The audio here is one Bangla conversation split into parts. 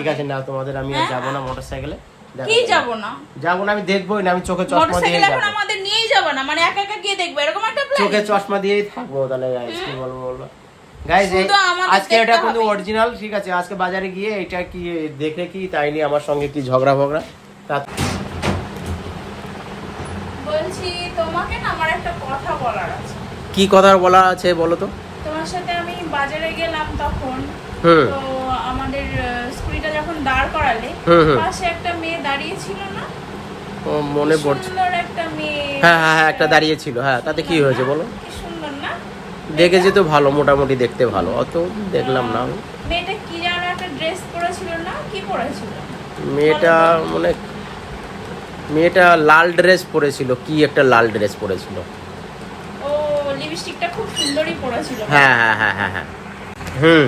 ঠিক আছে না তোমাদের আমি আর যাব না মোটরসাইকেলে। হ্যাঁ? কি যাব না? যাব না আমি দেখবোই না আমি চোখে চশমা দিয়ে মোটরসাইকেল এখন আমাদের নিয়েই যাব না মানে একা একা গিয়ে দেখব এরকম একটা প্ল্যান চোখে চশমা দিয়েই থাকব তাহলে গাইস কি বলব বলো গাইস আজকে এটা কিন্তু অরিজিনাল ঠিক আছে আজকে বাজারে গিয়ে এটা কি দেখে কি তাই নিয়ে আমার সঙ্গে কি ঝগড়া ফগড়া বলছি তোমাকে না আমার একটা কথা বলার আছে। কি কথা বলা আছে বলো তো? তোমার সাথে আমি বাজারে গেলাম তখন। তো আমাদের স্কুটিটা যখন দাঁড় করালে। পাশে একটা মেয়ে দাঁড়িয়ে ছিল না? ও মনে পড়ছে। একটা মেয়ে। হ্যাঁ হ্যাঁ হ্যাঁ একটা দাঁড়িয়ে ছিল হ্যাঁ তাতে কি হয়েছে বলো? সুন্দর না? দেখেছি তো ভালো মোটামুটি দেখতে ভালো। অত দেখলাম না। মেয়েটা কি যেন একটা ড্রেস পরেছিল না? কি পরেছিল? মেয়েটা মানে মেয়েটা লাল ড্রেস পরেছিল। কি একটা লাল ড্রেস পরেছিল? ও লিপস্টিকটা খুব সুন্দরই পরেছিল। হ্যাঁ হ্যাঁ হ্যাঁ হ্যাঁ হ্যাঁ। হুম।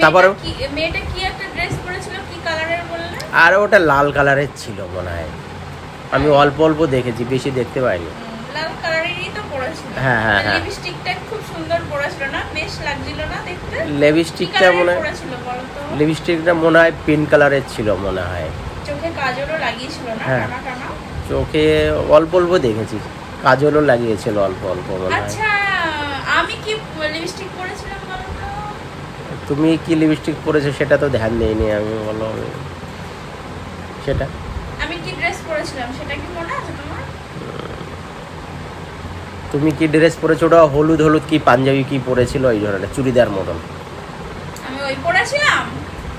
তারপরে মেয়েটা কি- একটা ড্রেস পরেছিল? কি কালারের বললে? আর ওটা লাল কালারের ছিল মনে হয়। আমি অল্প অল্প দেখেছি বেশি দেখতে পাইনি। লাল কালারেরই তো পরেছিল। হ্যাঁ, হ্যাঁ, হ্যাঁ। লিপস্টিকটা খুব সুন্দর পরেছিল না? বেশ লাগছিল না দেখতে? লিপস্টিকটা মনে হয় লিপস্টিকটা মনে হয় পিঙ্ক কালারের ছিল মনে হয়। চোখে কাজলও লাগিয়েছিল না? হ্যাঁ। টানা টানা? চোখে অল্প অল্প দেখেছি। কাজলও লাগিয়েছিল অল্প অল্প মনে হয়। আচ্ছা আমি কি লিপস্টিক পরেছিলাম তুমি কি লিপস্টিক পরেছো সেটা তো ধ্যান দেইনি আমি বলো আমি। সেটা? আমি কি ড্রেস পরেছিলাম সেটা কি মনে আছে তোমার? তুমি কি ড্রেস পরেছো? ওটা হলুদ হলুদ কি পাঞ্জাবি কি পরেছিল ওই ধরনের চুড়িদার মতন? আমি ওই পরেছিলাম?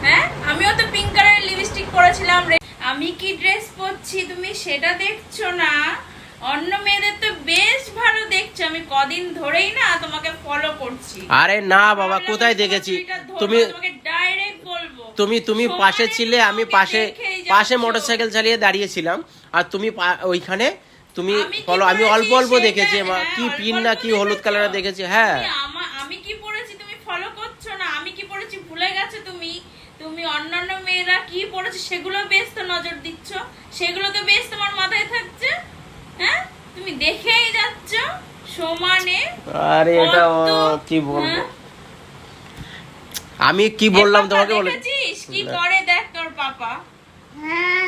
হ্যাঁ? আমিও তো পিঙ্ক কালারের লিপস্টিক পরেছিলাম আমি কি ড্রেস পরছি তুমি সেটা দেখছ না? অন্য মেয়েদের তো বেশ ভালো দেখছ আমি কদিন ধরেই না তোমাকে ফলো করছি। আরে না বাবা কোথায় দেখেছি? তুমি ডাইরেক্ট বলব। তুমি তুমি পাশে ছিলে আমি পাশে পাশে মোটরসাইকেল চালিয়ে দাঁড়িয়েছিলাম আর তুমি ওইখানে তুমি ফলো আমি অল্প অল্প দেখেছি হ্যাঁ, কি পিন না কি হলুদ। কালারের দেখেছি হ্যাঁ। আমি কি পরেছি তুমি ফলো করছ না? আমি কি পরেছি ভুলে গেছো তুমি? তুমি অন্যান্য মেয়েরা কি পড়েছে সেগুলো বেশ তো নজর দিচ্ছ। সেগুলো তো বেশ তোমার মাথায় থাকছে হ্যাঁ? তুমি দেখেই যাচ্ছ। সমানে আরে এটা কি বলব? হ্যাঁ? আমি কি বললাম তোমাকে বলে? কি করে দেখ তোর পাপা। হ্যাঁ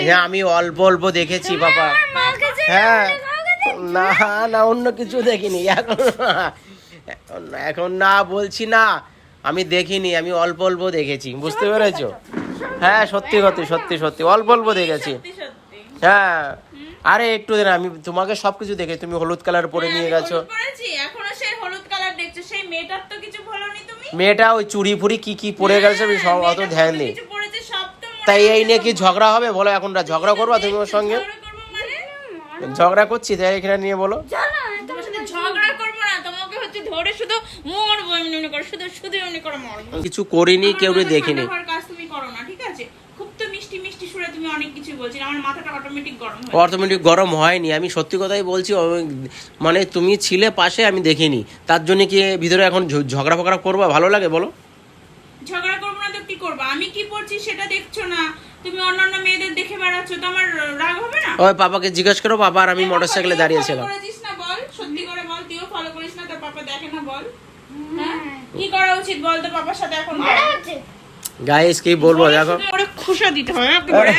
হ্যাঁ আমি অল্প অল্প দেখেছি বাবা হ্যাঁ। না না অন্য কিছু দেখিনি। এখন এখন না বলছি না আমি দেখিনি আমি অল্প অল্প দেখেছি বুঝতে পেরেছ? হ্যাঁ সত্যি সত্যি সত্যি সত্যি অল্প অল্প দেখেছি। সত্যি সত্যি। হ্যাঁ। আরে একটু দিন আমি তোমাকে সবকিছু দেখে তুমি হলুদ কালার পরে হ্যাঁ, নিয়ে গেছো। এখনও সেই হলুদ কালার দেখছ সেই মেয়েটার তো কিছু বলনি তুমি? মেয়েটা ওই চুরি ফুরি কি কি পরে গেছে আমি সব অত ধ্যান মনে তাই এই নিয়ে কি ঝগড়া হবে? বলো এখন ঝগড়া করবা তুমি ওর সঙ্গে? ঝগড়া মানে? ঝগড়া করছি তাই এখানে নিয়ে বলো। তোমার সাথে ঝগড়া করব না তোমাকে হচ্ছে ধরে শুধু মরবো এমনি এমনি করে শুধু শুধু এমনি করে মরবো। কিছু করিনি কেউ দেখিনি ঠান্ডা হওয়ার কাজ তুমি করো না ঠিক আছে খুব তো মিষ্টি তুমি অনেক কিছু বলছি আমার মাথাটা অটোমেটিক গরম হয়ে অটোমেটিক গরম হয়নি আমি সত্যি কথাই বলছি মানে তুমি ছিলে পাশে আমি দেখিনি। তার জন্য কি ভিতরে এখন ঝগড়া ফগড়া করবা ভালো লাগে বলো? ঝগড়া করব না তো কি করব? আমি কি পড়ছি সেটা দেখছ না। তুমি অন্যান্য মেয়েদের দেখে বেড়াচ্ছ তো আমার রাগ হবে না? ওই পাপাকে জিজ্ঞেস করো বাবা আর আমি এ মোটরসাইকেলে দাঁড়িয়ে করেছিস না বল? সত্যি করে বল তুইও ফলো করিস না তোর পাপা দেখে না বল। হ্যাঁ? কি করা উচিত বল তো পাপার সাথে এখন। গাইস কি বলব দেখো। করে খুশা দিতে হয় একেবারে।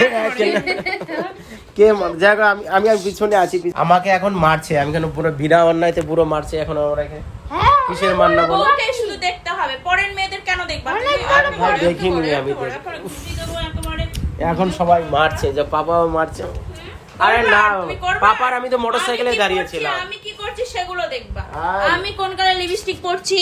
কে দেখো আমি আমি আর পিছনে আছি আমাকে এখন মারছে আমি কেন পুরো বিনা অন্যায়তে পুরো মারছে এখন আমাকে কিসের মান্না বলো? ওকে শুধু দেখতে হবে পরের মেয়েদের কেন দেখবা তুমি? আরে ভাই, একেবারে, দেখিনি আমি তো। একেবারে, একেবারে ঘুষি দেবো একেবারে। এখন সবাই মারছে যে পাপাও মারছে। আরে না পাপার আমি তো মোটরসাইকেলে দাঁড়িয়েছিলাম করছি, আমি কি করছি সেগুলো দেখবা। আমি কোন কালার লিপস্টিক পরছি?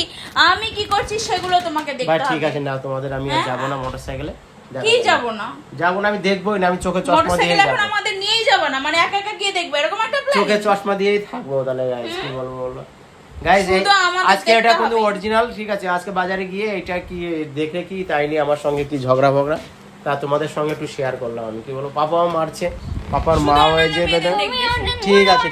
আমি কি করছি সেগুলো তোমাকে ভাই দেখতে ঠিক আছে না তোমাদের আমি আর হ্যাঁ? যাব না মোটরসাইকেলে। কি যাব। না? যাব না আমি দেখবোই না আমি চোখে চশমা দিয়ে মোটরসাইকেল এখন আমাদের নিয়েই যাব না মানে একা একা গিয়ে দেখব এরকম একটা প্ল্যান চোখে চশমা দিয়েই থাকব তাহলে গাইস কি বলব বলো গাইস আজকে এটা কিন্তু অরিজিনাল ঠিক আছে আজকে বাজারে গিয়ে এটা কি দেখে কি তাই নিয়ে আমার সঙ্গে কি ঝগড়া ফগড়া তা তোমাদের সঙ্গে একটু শেয়ার করলাম আমি কি বলো পাপাও মারছে পাপার মা মেয়েদের দেখবে। ঠিক আছে